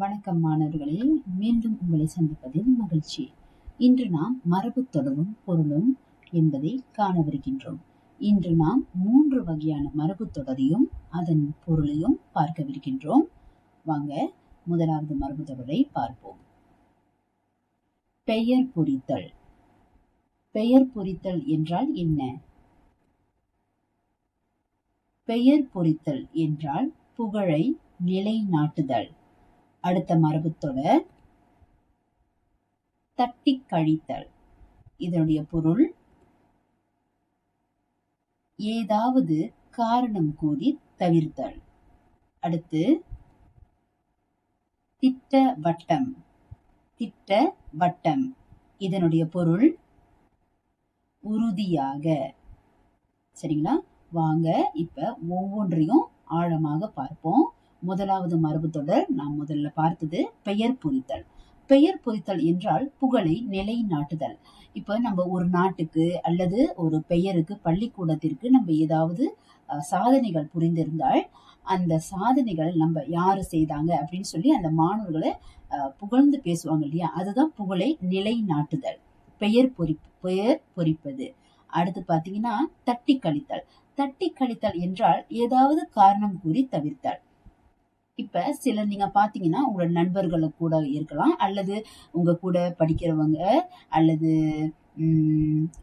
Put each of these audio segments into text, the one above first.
வணக்கம் மாணவர்களே. மீண்டும் உங்களை சந்திப்பதில் மகிழ்ச்சி. இன்று நாம் மரபு தொடரும் பொருளும் என்பதை காணவிருக்கின்றோம் இன்று நாம் மூன்று வகையான மரபு தொடரையும் அதன் பொருளையும் பார்க்கவிருக்கின்றோம் வாங்க முதலாவது மரபு தொடரை பார்ப்போம். பெயர் பொறித்தல். பெயர் பொறித்தல் என்றால் என்ன? பெயர் பொறித்தல் என்றால் புகழை நிலைநாட்டுதல். அடுத்த மரபுத்தொடர் தட்டி கழித்தல். இதனுடைய பொருள் ஏதாவது காரணம் கூறி தவிர்த்தல். அடுத்து திட்ட வட்டம். திட்ட வட்டம். இதனுடைய பொருள் உறுதியாக. சரிங்களா? வாங்க இப்ப ஒவ்வொன்றையும் ஆழமாக பார்ப்போம். முதலாவது மரபு தொடர் நாம் முதல்ல பார்த்தது பெயர் பொறித்தல். பெயர் பொறித்தல் என்றால் புகழை நிலைநாட்டுதல். இப்ப நம்ம ஒரு நாட்டுக்கு அல்லது ஒரு பெயருக்கு பள்ளிக்கூடத்திற்கு நம்ம ஏதாவது சாதனைகள் புரிந்திருந்தால் அந்த சாதனைகள் நம்ம யாரு செய்தாங்க அப்படின்னு சொல்லி அந்த மாணவர்களை புகழ்ந்து பேசுவாங்க இல்லையா? அதுதான் புகழை நிலைநாட்டுதல். பெயர் பொறி பெயர் பொறிப்பது. அடுத்து பாத்தீங்கன்னா தட்டி கழித்தல். தட்டி கழித்தல் என்றால் ஏதாவது காரணம் கூறி தவிர்த்தல். இப்ப சிலர் நீங்க பாத்தீங்கன்னா உங்களோட நண்பர்களை கூட இருக்கலாம் அல்லது உங்க கூட படிக்கிறவங்க அல்லது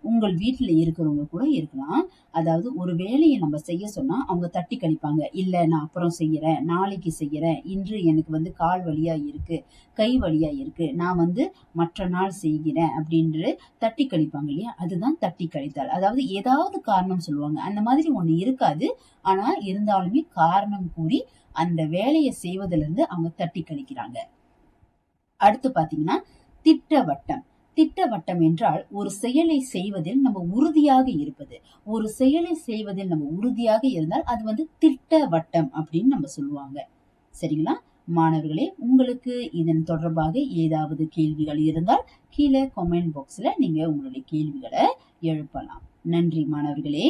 உங்கள் வீட்டில் இருக்கிறவங்க கூட இருக்கலாம். அதாவது ஒரு வேலையை நம்ம செய்ய சொன்னால் அவங்க தட்டி கழிப்பாங்க. இல்லை நான் அப்புறம் செய்கிறேன் நாளைக்கு செய்கிறேன் இன்று எனக்கு வந்து கால் வழியாக இருக்குது கை வழியாக இருக்குது நான் வந்து மற்ற நாள் செய்கிறேன் அப்படின்று தட்டி கழிப்பாங்க இல்லையா? அதுதான் தட்டி கழித்தால். அதாவது ஏதாவது காரணம் சொல்லுவாங்க. அந்த மாதிரி ஒன்று இருக்காது. ஆனால் இருந்தாலுமே காரணம் கூறி அந்த வேலையை செய்வதிலிருந்து அவங்க தட்டி கழிக்கிறாங்க. அடுத்து பார்த்தீங்கன்னா திட்டவட்டம். திட்டவட்டம் என்றால் ஒரு செயலை செய்வதில் நம்ம உறுதியாக இருப்பது. ஒரு செயலை செய்வதில் நம்ம உறுதியாக இருந்தால் அது வந்து திட்டவட்டம் அப்படின்னு நம்ம சொல்லுவாங்க. சரிங்களா? மாணவர்களே உங்களுக்கு இதன் தொடர்பாக ஏதாவது கேள்விகள் இருந்தால் கீழே கமெண்ட் பாக்ஸ்ல நீங்க உங்களுடைய கேள்விகளை எழுப்பலாம். நன்றி மாணவர்களே.